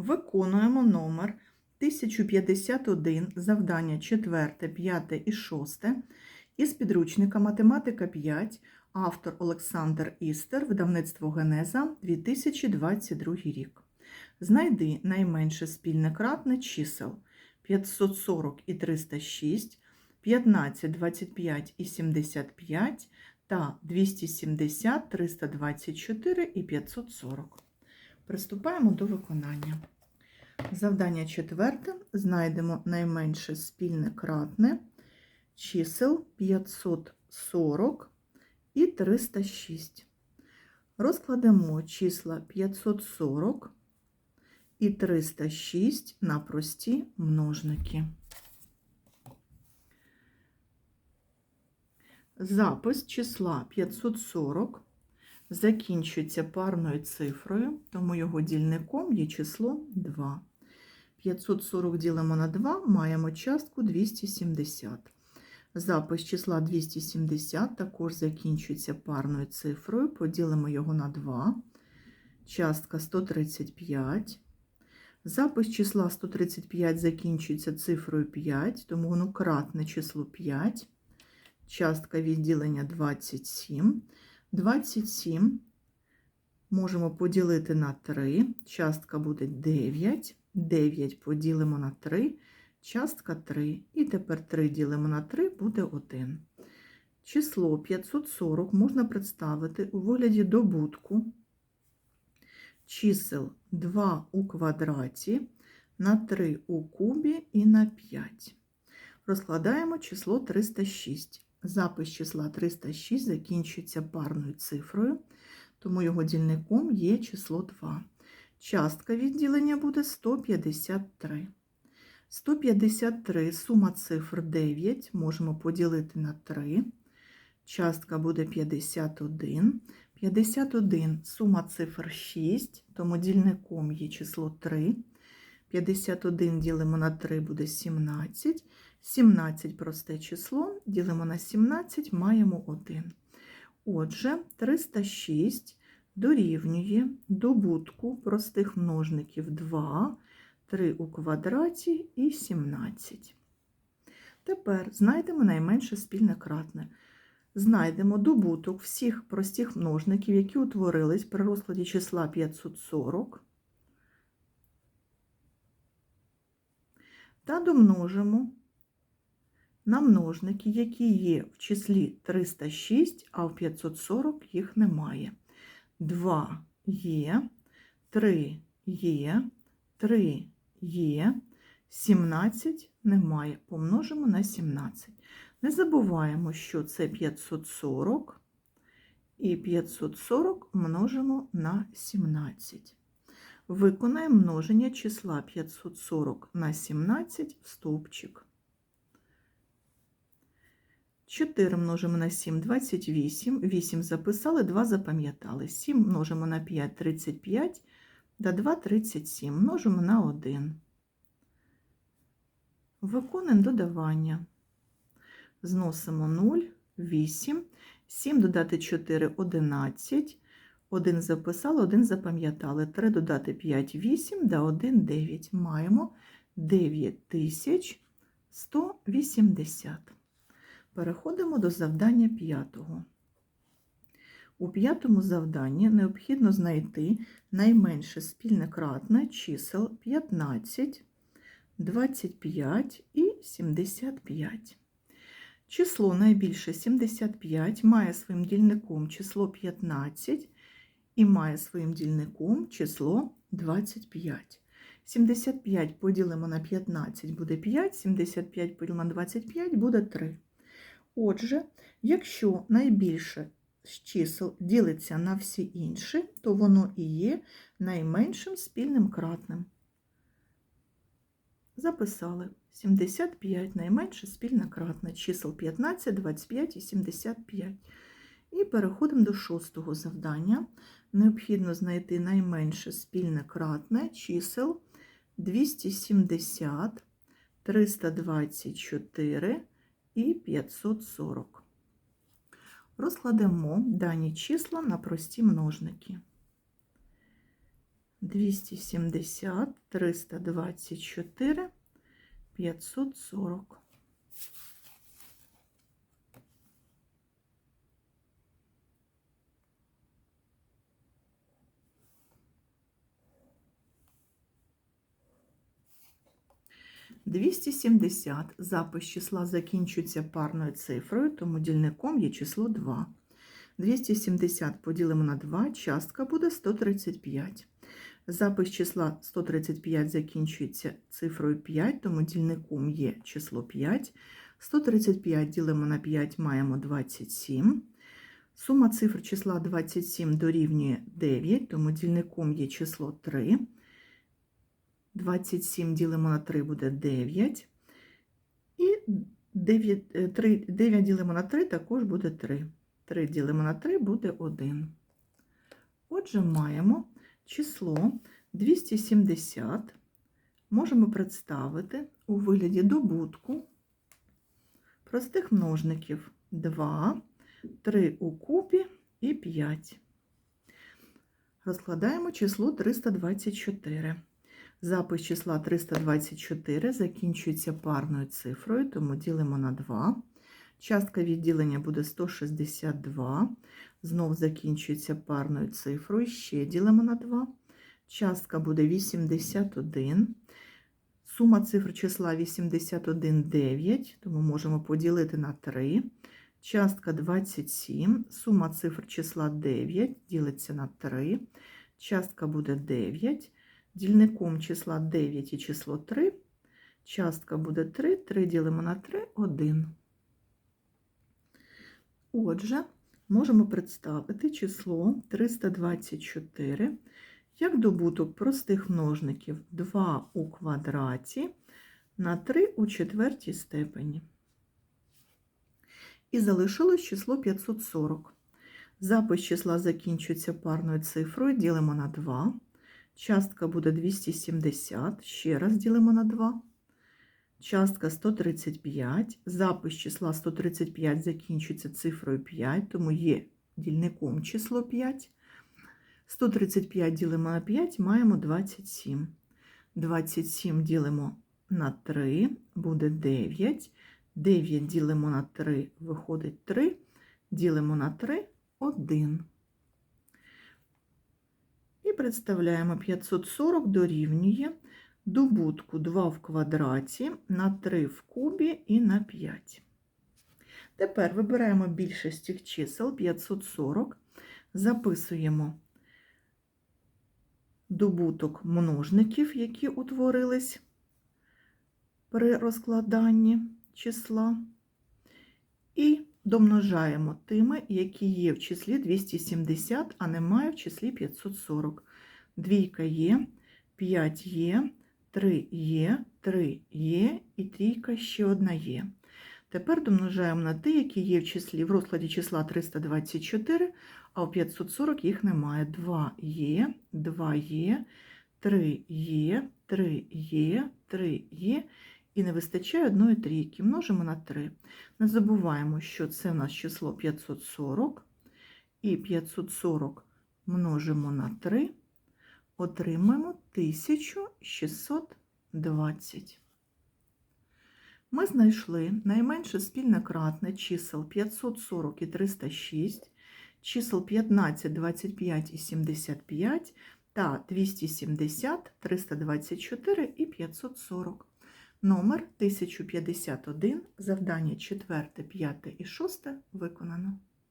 Виконуємо номер 1051, завдання 4, 5 і 6 із підручника Математика 5, автор Олександр Істер, видавництво Генеза, 2022 рік. Знайди найменше спільне кратне чисел 540 і 306, 15, 25 і 75 та 270, 324 і 540. Приступаємо до виконання. Завдання четверте. Знайдемо найменше спільне кратне чисел 540 і 306. Розкладемо числа 540 і 306 на прості множники. Запис числа 540 закінчується парною цифрою, тому його дільником є число 2. 540 ділимо на 2, маємо частку 270. Запис числа 270 також закінчується парною цифрою, поділимо його на 2, частка 135. Запис числа 135 закінчується цифрою 5, тому воно кратне число 5. Частка відділення 27. 27 можемо поділити на 3, частка буде 9. 9 поділимо на 3, частка 3. І тепер 3 ділимо на 3 буде 1. Число 540 можна представити у вигляді добутку чисел 2 у квадраті на 3 у кубі і на 5. Розкладаємо число 306. Запис числа 306 закінчується парною цифрою, тому його дільником є число 2. Частка відділення буде 153. 153 сума цифр 9 можемо поділити на 3. Частка буде 51. 51 сума цифр 6, тому дільником є число 3. 51 ділимо на 3 буде 17. 17 просте число, ділимо на 17, маємо 1. Отже, 306 дорівнює добутку простих множників 2, 3 у квадраті і 17. Тепер знайдемо найменше спільне кратне. Знайдемо добуток всіх простих множників, які утворились при розкладі числа 540. Та домножимо на множники, які є в числі 306, а в 540 їх немає. 2 є, 3 є, 3 є, 17 немає. Помножимо на 17. Не забуваємо, що це 540, і 540 множимо на 17. Виконаємо множення числа 540 на 17 в стовпчик. 4 множимо на 7 28, 8 записали, 2 запам'ятали. 7 множимо на 5 35, да 2 37, множимо на 1. Виконуємо додавання. Зносимо 0, 8, 7 додати 4 11, 1 записали, 1 запам'ятали. 3 додати 5 8, да 1 9. Маємо 9180. Переходимо до завдання п'ятого. У п'ятому завданні необхідно знайти найменше спільне кратне чисел 15, 25 і 75. Число найбільше 75 має своїм дільником число 15 і має своїм дільником число 25. 75 поділимо на 15 буде 5, 75 поділимо на 25 буде 3. Отже, якщо найбільше з чисел ділиться на всі інші, то воно і є найменшим спільним кратним. Записали 75 найменше спільне кратне, чисел 15, 25 і 75. І переходимо до шостого завдання. Необхідно знайти найменше спільне кратне чисел 270, 324 і 540. Розкладемо дані числа на прості множники. 270, 324, 540. Двісті сімдесят. Запис числа закінчується парною цифрою, тому дільником є число 2. 270 поділимо на 2, частка буде 135. Запис числа 135 закінчується цифрою 5, тому дільником є число 5. 135 ділимо на 5, маємо 27. Сума цифр числа 27 дорівнює 9, тому дільником є число 3. 27 ділимо на 3 буде 9. І 9, 3, 9 ділимо на 3 також буде 3. 3 ділимо на 3 буде 1. Отже, маємо число 270 можемо представити у вигляді добутку простих множників 2, 3 у купі і 5. Розкладаємо число 324. Запис числа 324 закінчується парною цифрою, тому ділимо на 2. Частка відділення буде 162. Знов закінчується парною цифрою. Ще ділимо на 2. Частка буде 81. Сума цифр числа 81 9, тому можемо поділити на 3. Частка 27. Сума цифр числа 9 ділиться на 3. Частка буде 9. Дільником числа 9 і число 3. Частка буде 3. 3 ділимо на 3 1. Отже, можемо представити число 324 як добуток простих множників 2 у квадраті на 3 у четвертій степені. І залишилось число 540. Запис числа закінчується парною цифрою, ділимо на 2. Частка буде 270, ще раз ділимо на 2. Частка 135. Запис числа 135 закінчується цифрою 5, тому є дільником число 5. 135 ділимо на 5, маємо 27. 27 ділимо на 3, буде 9. 9 ділимо на 3, виходить 3. Ділимо на 3 1. І представляємо 540 дорівнює добутку 2 в квадраті на 3 в кубі і на 5. Тепер вибираємо більшість цих чисел 540, записуємо добуток множників, які утворились при розкладанні числа, і домножаємо тими, які є в числі 270, а немає в числі 540. Двійка є, 5 є, 3 є, 3 є і трійка ще одна є. Тепер домножаємо на ті, які є в числі в розкладі числа 324, а у 540 їх немає. 2 є, 2 є, 3 є, 3 є, 3 є. І не вистачає одної трійки. Множимо на 3. Не забуваємо, що це у нас число 540. І 540 множимо на 3, отримаємо 1620. Ми знайшли найменше спільне кратне чисел 540 і 306, чисел 15, 25 і 75 та 270, 324 і 540. Номер 1051, завдання 4, 5 і 6 виконано.